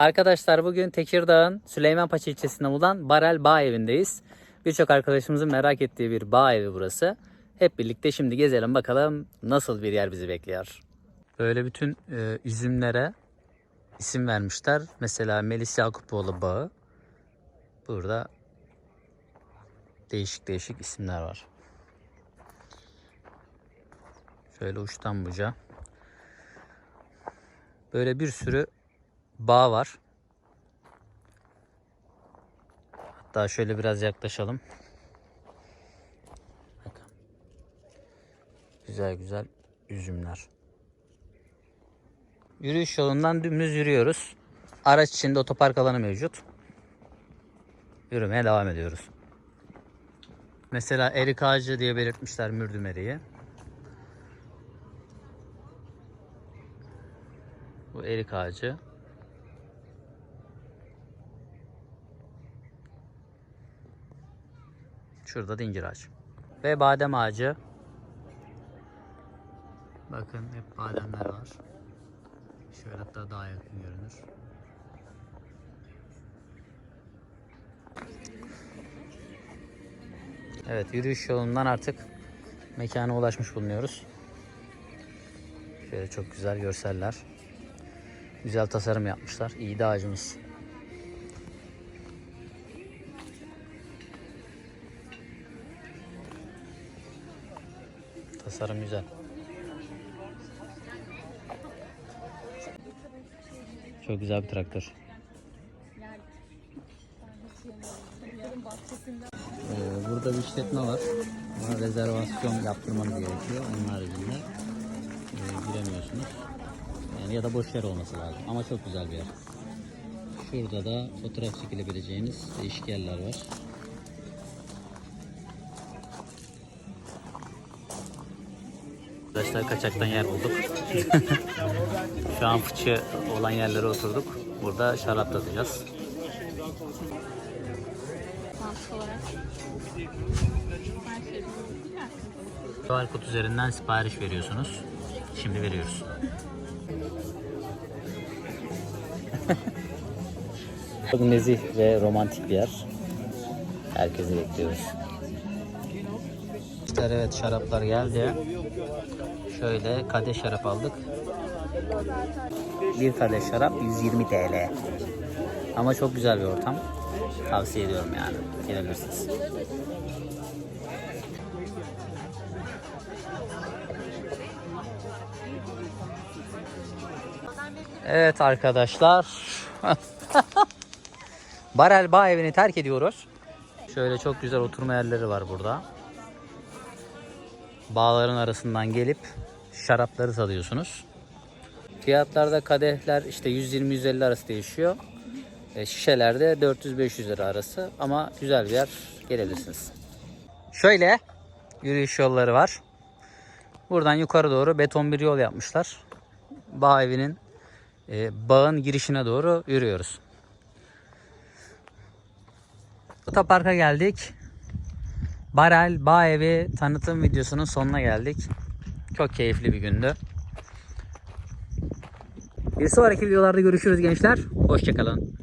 Arkadaşlar bugün Tekirdağ'ın Süleymanpaşa ilçesinde bulunan Barel Bağ Evi'ndeyiz. Birçok arkadaşımızın merak ettiği bir bağ evi burası. Hep birlikte şimdi gezelim bakalım nasıl bir yer bizi bekliyor. Böyle bütün e, üzümlere isim vermişler. Mesela Melis Yakupoğlu Bağı. Burada değişik değişik isimler var. Şöyle uçtan buca. Böyle bir sürü bağ var. Hatta şöyle biraz yaklaşalım. Güzel güzel üzümler. Yürüyüş yolundan dümdüz yürüyoruz. Araç içinde otopark alanı mevcut. Yürümeye devam ediyoruz. Mesela erik ağacı diye belirtmişler mürdüm eriği. Bu erik ağacı. Şurada da incir ağacı. Ve badem ağacı. Bakın hep bademler var. Şöyle hatta daha yakın görünür. Evet yürüyüş yolundan artık mekana ulaşmış bulunuyoruz. Şöyle çok güzel görseller. Güzel tasarım yapmışlar. İyi de ağacımız. Tasarım güzel. Çok güzel bir traktör. Ee, burada bir işletme var. Ama rezervasyon yaptırmanız gerekiyor. Onun haricinde e, giremiyorsunuz. Yani ya da boş yer olması lazım. Ama çok güzel bir yer. Şurada da fotoğraf çekilebileceğiniz değişik yerler var. Arkadaşlar kaçaktan yer bulduk. Şu an fıçı olan yerlere oturduk. Burada şarap tadacağız. QR kod üzerinden sipariş veriyorsunuz. Şimdi veriyoruz. Çok nezih ve romantik bir yer. Herkesi bekliyoruz. Evet şaraplar geldi. Şöyle kadeh şarap aldık. Bir kadeh şarap 120 TL. Ama çok güzel bir ortam. Tavsiye ediyorum yani. Gelebilirsiniz. Evet arkadaşlar. Barel Bağ evini terk ediyoruz. Şöyle çok güzel oturma yerleri var burada. Bağların arasından gelip şarapları tadıyorsunuz. Fiyatlarda kadehler işte 120-150 arası değişiyor. E, şişelerde 400-500 lira arası ama güzel bir yer gelebilirsiniz. Şöyle yürüyüş yolları var. Buradan yukarı doğru beton bir yol yapmışlar. Bağ evinin e, bağın girişine doğru yürüyoruz. Otoparka geldik. Barel Bağ Evi tanıtım videosunun sonuna geldik. Çok keyifli bir gündü. Bir sonraki videolarda görüşürüz gençler. Hoşçakalın.